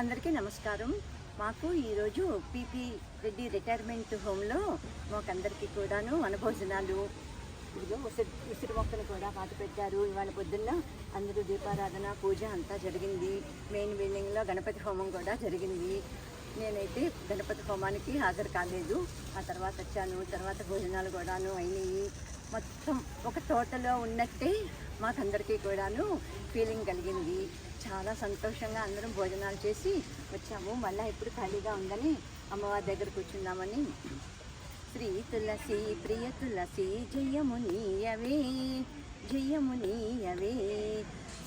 అందరికీ నమస్కారం. మాకు ఈరోజు పీపీ రెడ్డి రిటైర్మెంట్ హోమ్లో మాకందరికీ కూడాను వనభోజనాలు ఇదిగో ఉసిరి ఉసిరి మొక్కలు కూడా పాత పెట్టారు ఇవాళ పొద్దున్న అందరూ దీపారాధన పూజ అంతా జరిగింది. మెయిన్ బిల్డింగ్లో గణపతి హోమం కూడా జరిగింది. నేనైతే గణపతి హోమానికి హాజరు కాలేదు. ఆ తర్వాత వచ్చాను. తర్వాత భోజనాలు కూడాను అయినాయి. మొత్తం ఒక తోటలో ఉన్నట్టే మాకందరికీ కూడాను ఫీలింగ్ కలిగింది. చాలా సంతోషంగా అందరం భోజనాలు చేసి వచ్చాము. మళ్ళీ ఇప్పుడు ఖాళీగా ఉందని అమ్మవారి దగ్గర కూర్చున్నామని శ్రీ తులసి ప్రియ తులసి జయమునీయవే జయమునీయవే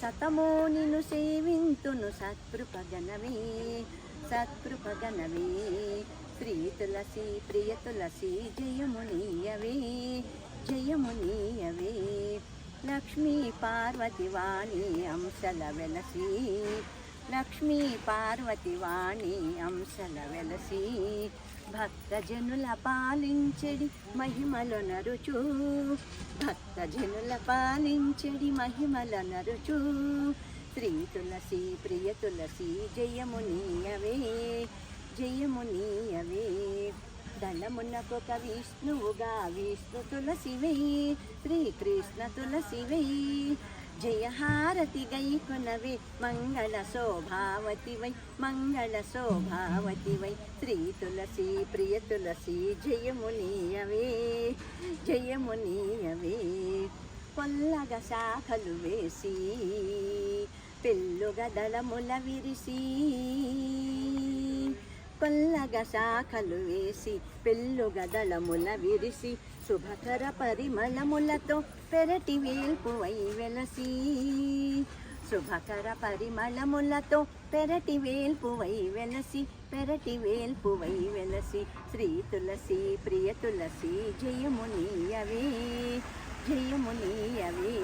సతమో నిన్ను సేవింతును సత్కృపగనవే సత్కృపగనవే శ్రీ తులసి ప్రియ తులసి జయమునీయవే జయమునీయవే లక్ష్మీ పార్వతి వాణి అంశల వెలసి. లక్ష్మీ పార్వతి వాణి అంశల వెలసి. భక్తజనుల పాలించెడి మహిమలు నరుచు. భక్తజనుల పాలించెడి మహిమల నరుచు. శ్రీ తులసి ప్రియ తులసి జయమునీయవే జయమునీయవే. దళమునకొక విష్ణువుగా విష్ణు తులసివై శ్రీకృష్ణ తులసివై జయహారతి గైకునవే మంగళ శోభావతి వై మంగళ శోభావతి వై శ్రీ తులసి ప్రియ తులసి జయమునీయవే జయమునీయవే పొల్లగ శాఖలు వేసి పెళ్ళుగ దళముల విరిసి పల్లగ శాఖలు వేసి పెళ్ళుగ దళముల విరిసి శుభకర పరిమళములతో పెరటి వేల్పువై వెలసి. శుభకర పరిమళములతో పెరటి వేల్పువై వెలసి పెరటి వేల్పువై వెలసి. శ్రీ తులసి ప్రియ తులసి జయమునీయవే జయమునీయవే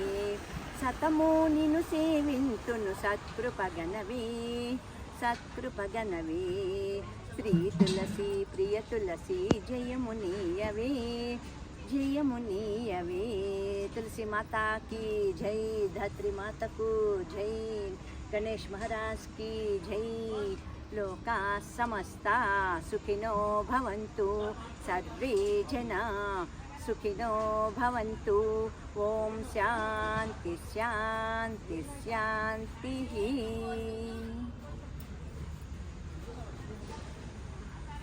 సతమో నిను సేవింతును సత్కృపగనవే సత్కృపగనవే శ్రీ తులసి ప్రియ తులసి జయమునీయవే జయమునీయవే తులసి మాతాకి జై ధత్రి మాతకు జై గణేష్ మహారాజ్ కి జై లోకా సమస్తా సుఖినో భవంతు సర్వే జనా సుఖినో భవంతు ఓం శాంతి శాంతి శాంతి